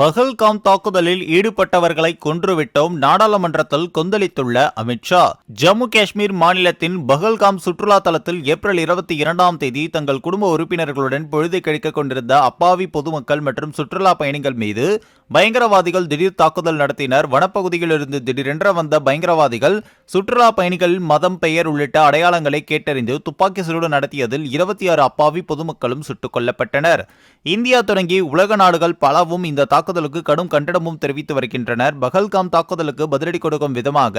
பஹல்காம் தாக்குதலில் ஈடுபட்டவர்களை கொன்றுவிட்டோம் நாடாளுமன்றத்தில் கொந்தளித்துள்ள அமித்ஷா ஜம்மு காஷ்மீர் மாநிலத்தின் பஹல்காம் சுற்றுலா தலத்தில் ஏப்ரல் இருபத்தி இரண்டாம் தேதி தங்கள் குடும்ப உறுப்பினர்களுடன் பொழுதை கழிக்க கொண்டிருந்த அப்பாவி பொதுமக்கள் மற்றும் சுற்றுலா பயணிகள் மீது பயங்கரவாதிகள் திடீர் தாக்குதல் நடத்தினர். வனப்பகுதியிலிருந்து திடீரென்ற வந்த பயங்கரவாதிகள் சுற்றுலா பயணிகள் மதம் பெயர் உள்ளிட்ட அடையாளங்களை கேட்டறிந்து துப்பாக்கி சூடு நடத்தியதில் இருபத்தி ஆறு அப்பாவி பொதுமக்களும் சுட்டுக் கொல்லப்பட்டனர். இந்தியா தொடங்கி உலக நாடுகள் பலவும் இந்த தாக்குதலுக்கு கடும் கண்டனமும் தெரிவித்து வருகின்றனர். பகல்காம் தாக்குதலுக்கு பதிலடி கொடுக்கும் விதமாக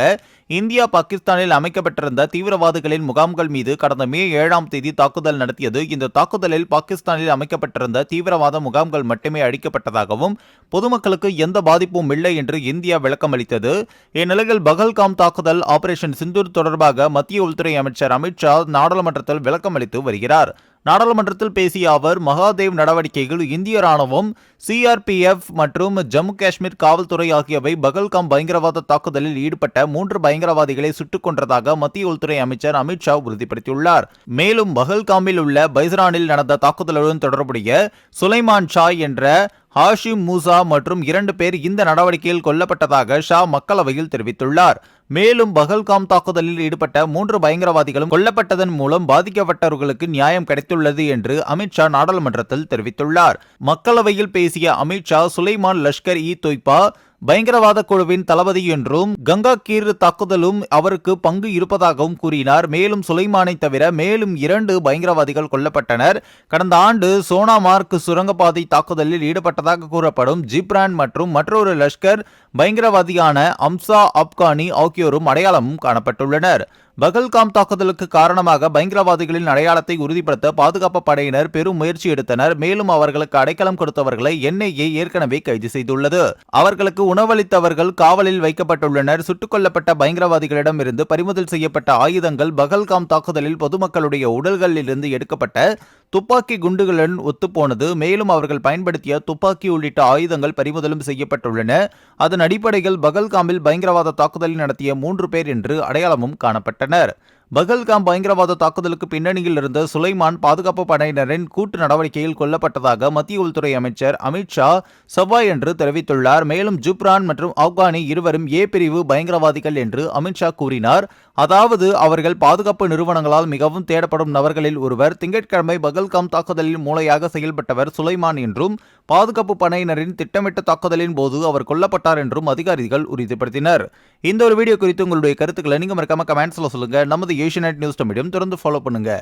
இந்தியா பாகிஸ்தானில் அமைக்கப்பட்டிருந்த தீவிரவாதிகளின் முகாம்கள் மீது கடந்த மே ஏழாம் தேதி தாக்குதல் நடத்தியது. இந்த தாக்குதலில் பாகிஸ்தானில் அமைக்கப்பட்டிருந்த தீவிரவாத முகாம்கள் மட்டுமே அழிக்கப்பட்டதாகவும் பொதுமக்களுக்கு எந்த பாதிப்பும் இல்லை என்று இந்தியா விளக்கமளித்தது. இந்நிலையில் பகல்காம் தாக்குதல் ஆபரேஷன் சிந்தூர் தொடர்பாக மத்திய உள்துறை அமைச்சர் அமித்ஷா நாடாளுமன்றத்தில் விளக்கமளித்து வருகிறார். நாடாளுமன்றத்தில் பேசிய அவர் மகாதேவ் நடவடிக்கைகள் இந்திய ராணுவம் சிஆர்பிஎஃப் மற்றும் ஜம்மு காஷ்மீர் காவல்துறை ஆகியவை பகல்காம் பயங்கரவாத தாக்குதலில் ஈடுபட்ட மூன்று பயங்கரவாதிகளை சுட்டுக் கொன்றதாக மத்திய உள்துறை அமைச்சர் அமித்ஷா உறுதிப்படுத்தியுள்ளார். மேலும் பகல்காமில் உள்ள பைசரானில் நடந்த தாக்குதலுடன் தொடர்புடைய சுலைமான் ஷா என்ற ஹாஷிம் மூசா மற்றும் இரண்டு பேர் இந்த நடவடிக்கையில் கொல்லப்பட்டதாக ஷா மக்களவையில் தெரிவித்துள்ளார். மேலும் பகல்காம் தாக்குதலில் ஈடுபட்ட மூன்று பயங்கரவாதிகளும் கொல்லப்பட்டதன் மூலம் பாதிக்கப்பட்டவர்களுக்கு நியாயம் கிடைத்துள்ளது என்று அமித்ஷா நாடாளுமன்றத்தில் தெரிவித்துள்ளார். மக்களவையில் பேசிய அமித்ஷா சுலைமான் லஷ்கர் இ தொய்பா பயங்கரவாத குழுவின் தளபதி என்றும் கங்கா கீர் தாக்குதலும் அவருக்கு பங்கு இருப்பதாகவும் கூறினார். மேலும் சுலைமானை தவிர மேலும் இரண்டு பயங்கரவாதிகள் கொல்லப்பட்டனர். கடந்த ஆண்டு சோனாமார்க் சுரங்கப்பாதை தாக்குதலில் ஈடுபட்டதாக கூறப்படும் ஜிப்ரான் மற்றும் மற்றொரு லஷ்கர் பயங்கரவாதியான அம்சா அப்கானி ஆகியோரும் அடையாளமும் காணப்பட்டுள்ளனர். பகல்காம் தாக்குதலுக்கு காரணமாக பயங்கரவாதிகளின் அடையாளத்தை உறுதிப்படுத்த பாதுகாப்பு படையினர் பெரும் முயற்சி எடுத்தனர். மேலும் அவர்களுக்கு அடைக்கலம் கொடுத்தவர்களை என்ஐஏ ஏற்கனவே கைது செய்துள்ளது. அவர்களுக்கு உணவளித்தவர்கள் காவலில் வைக்கப்பட்டுள்ளனர். சுட்டுக் கொல்லப்பட்ட பயங்கரவாதிகளிடம் இருந்து பறிமுதல் செய்யப்பட்ட ஆயுதங்கள் பகல்காம் தாக்குதலில் பொதுமக்களுடைய உடல்களில் இருந்து எடுக்கப்பட்ட துப்பாக்கி குண்டுகளுடன் ஒத்துப்போனது. மேலும் அவர்கள் பயன்படுத்திய துப்பாக்கி உள்ளிட்ட ஆயுதங்கள் பறிமுதலும் செய்யப்பட்டுள்ளன. அதன் அடிப்படையில் பகல்காமில் பயங்கரவாத தாக்குதலை நடத்திய மூன்று பேர் என்று அடையாளமும் காணப்பட்டனர். பகல்காம் பயங்கரவாத தாக்குதலுக்கு பின்னணியில் இருந்த சுலைமான் பாதுகாப்பு படையினரின் கூட்டு நடவடிக்கையில் கொல்லப்பட்டதாக மத்திய உள்துறை அமைச்சர் அமித்ஷா செவ்வாய் என்று தெரிவித்துள்ளார். மேலும் ஜுப்ரான் மற்றும் ஆப்கானி இருவரும் ஏ பிரிவு பயங்கரவாதிகள் என்று அமித்ஷா கூறினார். அதாவது அவர்கள் பாதுகாப்பு நிறுவனங்களால் மிகவும் தேடப்படும் நபர்களில் ஒருவர் திங்கட்கிழமை பகல்காம் தாக்குதலில் மூளையாக செயல்பட்டவர் சுலைமான் என்றும் பாதுகாப்பு படையினரின் திட்டமிட்ட தாக்குதலின் போது அவர் கொல்லப்பட்டார் என்றும் அதிகாரிகள் உறுதிப்படுத்தினர். இந்த ஒரு வீடியோ குறித்து உங்களுடைய கருத்துக்களை நீங்க மறக்காம கமெண்ட்ஸ்ல சொல்லுங்க. நமது ஏஷியநெட் நியூஸ் மீடியம் தொடர்ந்து ஃபாலோ பண்ணுங்க.